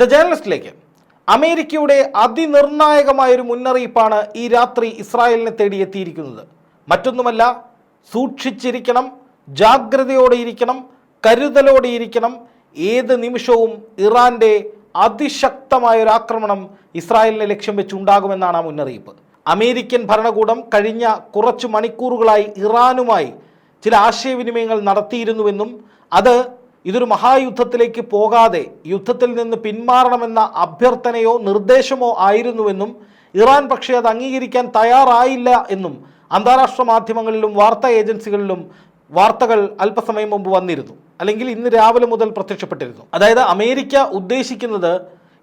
The ജേർണലിസ്റ്റിലേക്ക്. അമേരിക്കയുടെ അതിനിർണായകമായൊരു മുന്നറിയിപ്പാണ് ഈ രാത്രി ഇസ്രായേലിനെ തേടി എത്തിയിരിക്കുന്നത്. മറ്റൊന്നുമല്ല സൂക്ഷിച്ചിരിക്കണം ജാഗ്രതയോടെ ഇരിക്കണം കരുതലോടെ ഇരിക്കണം. ഏത് നിമിഷവും ഇറാന്റെ അതിശക്തമായ ഒരു ആക്രമണം ഇസ്രായേലിനെ ലക്ഷ്യം വെച്ച് ഉണ്ടാകുമെന്നാണ് ആ മുന്നറിയിപ്പ്. അമേരിക്കൻ ഭരണകൂടം കഴിഞ്ഞ കുറച്ച് മണിക്കൂറുകളായി ഇറാനുമായി ചില ആശയവിനിമയങ്ങൾ നടത്തിയിരുന്നുവെന്നും അത് ഇതൊരു മഹായുദ്ധത്തിലേക്ക് പോകാതെ യുദ്ധത്തിൽ നിന്ന് പിന്മാറണമെന്ന അഭ്യർത്ഥനയോ നിർദ്ദേശമോ ആയിരുന്നുവെന്നും ഇറാൻ പക്ഷേ അത് അംഗീകരിക്കാൻ തയ്യാറായില്ല എന്നും അന്താരാഷ്ട്ര മാധ്യമങ്ങളിലും വാർത്താ ഏജൻസികളിലും വാർത്തകൾ അല്പസമയം മുമ്പ് വന്നിരുന്നു. അല്ലെങ്കിൽ ഇന്ന് രാവിലെ മുതൽ പ്രത്യക്ഷപ്പെട്ടിരുന്നു. അതായത് അമേരിക്ക ഉദ്ദേശിക്കുന്നത്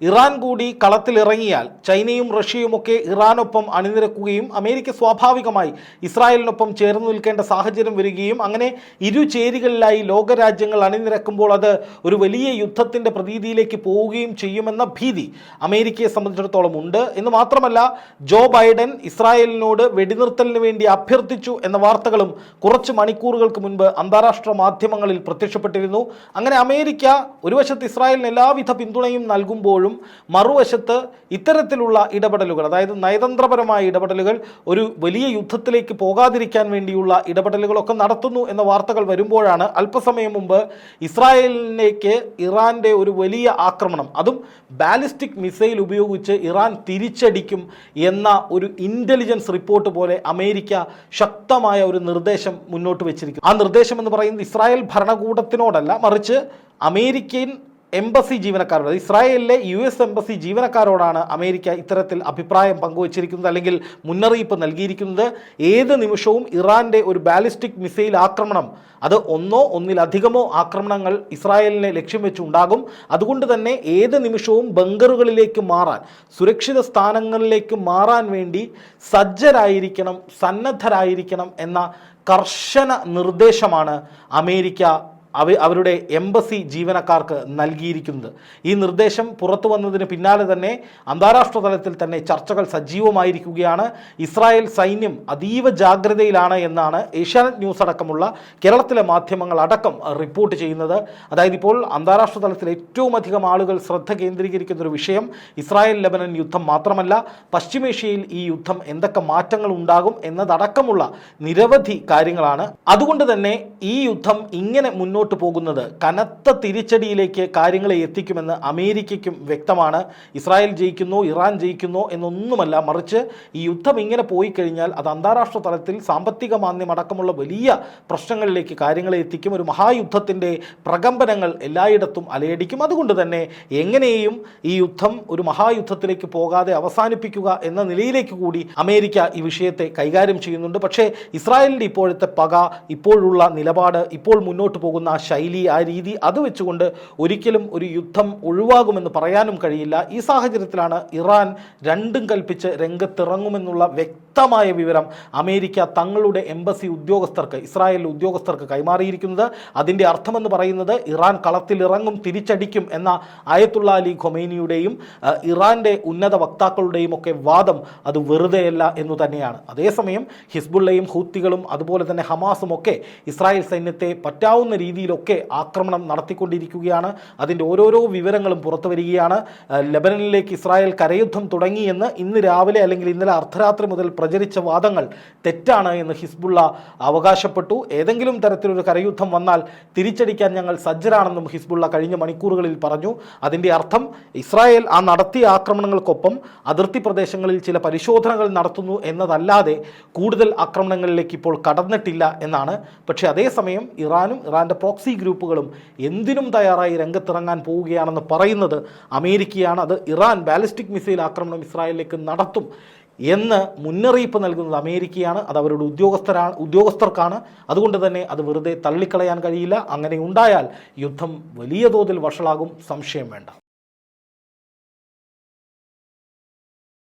ഇറാൻ കൂടി കളത്തിലിറങ്ങിയാൽ ചൈനയും റഷ്യയും ഒക്കെ ഇറാനൊപ്പം അണിനിരക്കുകയും അമേരിക്ക സ്വാഭാവികമായി ഇസ്രായേലിനൊപ്പം ചേർന്ന് നിൽക്കേണ്ട സാഹചര്യം വരികയും അങ്ങനെ ഇരു ചേരികളിലായി ലോകരാജ്യങ്ങൾ അണിനിരക്കുമ്പോൾ അത് ഒരു വലിയ യുദ്ധത്തിന്റെ പ്രതീതിയിലേക്ക് പോവുകയും ചെയ്യുമെന്ന ഭീതി അമേരിക്കയെ സംബന്ധിച്ചിടത്തോളം ഉണ്ട്. എന്ന് മാത്രമല്ല ജോ ബൈഡൻ ഇസ്രായേലിനോട് വെടിനിർത്തലിന് വേണ്ടി അഭ്യർത്ഥിച്ചു എന്ന വാർത്തകളും കുറച്ച് മണിക്കൂറുകൾക്ക് മുൻപ് അന്താരാഷ്ട്ര മാധ്യമങ്ങളിൽ പ്രത്യക്ഷപ്പെട്ടിരുന്നു. അങ്ങനെ അമേരിക്ക ഒരു വശത്ത് ഇസ്രായേലിന് എല്ലാവിധ പിന്തുണയും നൽകുമ്പോഴും മറുവശത്ത് ഇത്തരത്തിലുള്ള ഇടപെടലുകൾ അതായത് നയതന്ത്രപരമായ ഇടപെടലുകൾ ഒരു വലിയ യുദ്ധത്തിലേക്ക് പോകാതിരിക്കാൻ വേണ്ടിയുള്ള ഇടപെടലുകളൊക്കെ നടത്തുന്നു എന്ന വാർത്തകൾ വരുമ്പോഴാണ് അല്പസമയം മുമ്പ് ഇസ്രായേലിലേക്ക് ഇറാന്റെ ഒരു വലിയ ആക്രമണം അതും ബാലിസ്റ്റിക് മിസൈൽ ഉപയോഗിച്ച് ഇറാൻ തിരിച്ചടിക്കും എന്ന ഒരു ഇന്റലിജൻസ് റിപ്പോർട്ട് പോലെ അമേരിക്ക ശക്തമായ ഒരു നിർദ്ദേശം മുന്നോട്ട് വെച്ചിരിക്കുന്നു. ആ നിർദ്ദേശം എന്ന് പറയുന്നത് ഇസ്രായേൽ ഭരണകൂടത്തിനോടല്ല മറിച്ച് അമേരിക്കൻ എംബസി ജീവനക്കാരോട് ഇസ്രായേലിലെ യു എസ് എംബസി ജീവനക്കാരോടാണ് അമേരിക്ക ഇത്തരത്തിൽ അഭിപ്രായം പങ്കുവച്ചിരിക്കുന്നത് അല്ലെങ്കിൽ മുന്നറിയിപ്പ് നൽകിയിരിക്കുന്നത്. ഏത് നിമിഷവും ഇറാന്റെ ഒരു ബാലിസ്റ്റിക് മിസൈൽ ആക്രമണം അത് ഒന്നോ ഒന്നിലധികമോ ആക്രമണങ്ങൾ ഇസ്രായേലിനെ ലക്ഷ്യം വെച്ചുണ്ടാകും. അതുകൊണ്ട് തന്നെ ഏത് നിമിഷവും ബങ്കറുകളിലേക്ക് മാറാൻ സുരക്ഷിത സ്ഥാനങ്ങളിലേക്ക് മാറാൻ വേണ്ടി സജ്ജരായിരിക്കണം സന്നദ്ധരായിരിക്കണം എന്ന കർശന നിർദ്ദേശമാണ് അമേരിക്ക അവ അവരുടെ എംബസി ജീവനക്കാർക്ക് നൽകിയിരിക്കുന്നത്. ഈ നിർദ്ദേശം പുറത്തു വന്നതിന് പിന്നാലെ തന്നെ അന്താരാഷ്ട്ര തലത്തിൽ തന്നെ ചർച്ചകൾ സജീവമായിരിക്കുകയാണ്. ഇസ്രായേൽ സൈന്യം അതീവ ജാഗ്രതയിലാണ് എന്നാണ് ഏഷ്യാനെറ്റ് ന്യൂസ് അടക്കമുള്ള കേരളത്തിലെ മാധ്യമങ്ങൾ അടക്കം റിപ്പോർട്ട് ചെയ്യുന്നത്. അതായത് ഇപ്പോൾ അന്താരാഷ്ട്ര തലത്തിൽ ഏറ്റവും അധികം ആളുകൾ ശ്രദ്ധ കേന്ദ്രീകരിക്കുന്ന ഒരു വിഷയം ഇസ്രായേൽ ലെബനൻ യുദ്ധം മാത്രമല്ല പശ്ചിമേഷ്യയിൽ ഈ യുദ്ധം എന്തൊക്കെ മാറ്റങ്ങൾ ഉണ്ടാകും എന്നതടക്കമുള്ള നിരവധി കാര്യങ്ങളാണ്. അതുകൊണ്ട് തന്നെ ഈ യുദ്ധം ഇങ്ങനെ മുന്നോട്ട് പോകുന്നത് കനത്ത തിരിച്ചടിയിലേക്ക് കാര്യങ്ങളെ എത്തിക്കുമെന്ന് അമേരിക്കയ്ക്കും വ്യക്തമാണ്. ഇസ്രായേൽ ജയിക്കുന്നു ഇറാൻ ജയിക്കുന്നു എന്നൊന്നുമല്ല മറിച്ച് ഈ യുദ്ധം ഇങ്ങനെ പോയി കഴിഞ്ഞാൽ അത് അന്താരാഷ്ട്ര തലത്തിൽ സാമ്പത്തിക മാന്ദ്യം അടക്കമുള്ള വലിയ പ്രശ്നങ്ങളിലേക്ക് കാര്യങ്ങളെ എത്തിക്കും. ഒരു മഹായുദ്ധത്തിന്റെ പ്രകമ്പനങ്ങൾ എല്ലായിടത്തും അലയടിക്കും. അതുകൊണ്ട് തന്നെ എങ്ങനെയും ഈ യുദ്ധം ഒരു മഹായുദ്ധത്തിലേക്ക് പോകാതെ അവസാനിപ്പിക്കുക എന്ന നിലയിലേക്ക് കൂടി അമേരിക്ക ഈ വിഷയത്തെ കൈകാര്യം ചെയ്യുന്നുണ്ട്. പക്ഷേ ഇസ്രായേലിന്റെ ഇപ്പോഴത്തെ പക ഇപ്പോഴുള്ള നിലപാട് ഇപ്പോൾ മുന്നോട്ട് പോകുന്ന ആ ശൈലി ആ രീതി അത് വെച്ചുകൊണ്ട് ഒരിക്കലും ഒരു യുദ്ധം ഒഴിവാകുമെന്ന് പറയാനും കഴിയില്ല. ഈ സാഹചര്യത്തിലാണ് ഇറാൻ രണ്ടും കൽപ്പിച്ച് രംഗത്തിറങ്ങുമെന്നുള്ള വ്യക്തമായ വിവരം അമേരിക്ക തങ്ങളുടെ എംബസി ഉദ്യോഗസ്ഥർക്ക് ഇസ്രായേൽ ഉദ്യോഗസ്ഥർക്ക് കൈമാറിയിരിക്കുന്നത്. അതിന്റെ അർത്ഥമെന്ന് പറയുന്നത് ഇറാൻ കളത്തിലിറങ്ങും തിരിച്ചടിക്കും എന്ന ആയത്തുള്ള അലി ഖൊമൈനിയുടെയും ഇറാന്റെ ഉന്നത വക്താക്കളുടെയും ഒക്കെ വാദം അത് വെറുതെയല്ല എന്നു തന്നെയാണ്. അതേസമയം ഹിസ്ബുള്ളയും ഹൂത്തികളും അതുപോലെ തന്നെ ഹമാസും ഒക്കെ ഇസ്രായേൽ സൈന്യത്തെ പറ്റാവുന്ന രീതിയിലൊക്കെ ആക്രമണം നടത്തിക്കൊണ്ടിരിക്കുകയാണ്. അതിന്റെ ഓരോരോ വിവരങ്ങളും പുറത്തു വരികയാണ്. ലബനനിലേക്ക് ഇസ്രായേൽ കരയുദ്ധം തുടങ്ങിയെന്ന് ഇന്ന് രാവിലെ അല്ലെങ്കിൽ ഇന്നലെ അർദ്ധരാത്രി മുതൽ പ്രചരിച്ച വാദങ്ങൾ തെറ്റാണ് എന്ന് ഹിസ്ബുള്ള അവകാശപ്പെട്ടു. ഏതെങ്കിലും തരത്തിലൊരു കരയുദ്ധം വന്നാൽ തിരിച്ചടിക്കാൻ ഞങ്ങൾ സജ്ജരാണെന്നും ഹിസ്ബുള്ള കഴിഞ്ഞ മണിക്കൂറുകളിൽ പറഞ്ഞു. അതിന്റെ അർത്ഥം ഇസ്രായേൽ ആ നടത്തിയ ആക്രമണങ്ങൾക്കൊപ്പം അതിർത്തി പ്രദേശങ്ങളിൽ ചില പരിശോധനകൾ നടത്തുന്നു എന്നതല്ലാതെ കൂടുതൽ ആക്രമണങ്ങളിലേക്ക് ഇപ്പോൾ കടന്നിട്ടില്ല എന്നാണ്. പക്ഷേ അതേസമയം ഇറാനും ഇറാന്റെ പ്രോക്സി ഗ്രൂപ്പുകളും എന്തിനും തയ്യാറായി രംഗത്തിറങ്ങാൻ പോവുകയാണെന്ന് പറയുന്നത് അമേരിക്കയാണ്. അത് ഇറാൻ ബാലിസ്റ്റിക് മിസൈൽ ആക്രമണം ഇസ്രായേലിലേക്ക് നടത്തും എന്ന് മുന്നറിയിപ്പ് നൽകുന്നത് അമേരിക്കയാണ്. അത് അവരുടെ ഉദ്യോഗസ്ഥരാണ് ഉദ്യോഗസ്ഥർക്കാണ്. അതുകൊണ്ട് തന്നെ അത് വെറുതെ തള്ളിക്കളയാൻ കഴിയില്ല. അങ്ങനെ ഉണ്ടായാൽ യുദ്ധം വലിയ തോതിൽ വഷളാകും. സംശയം വേണ്ട.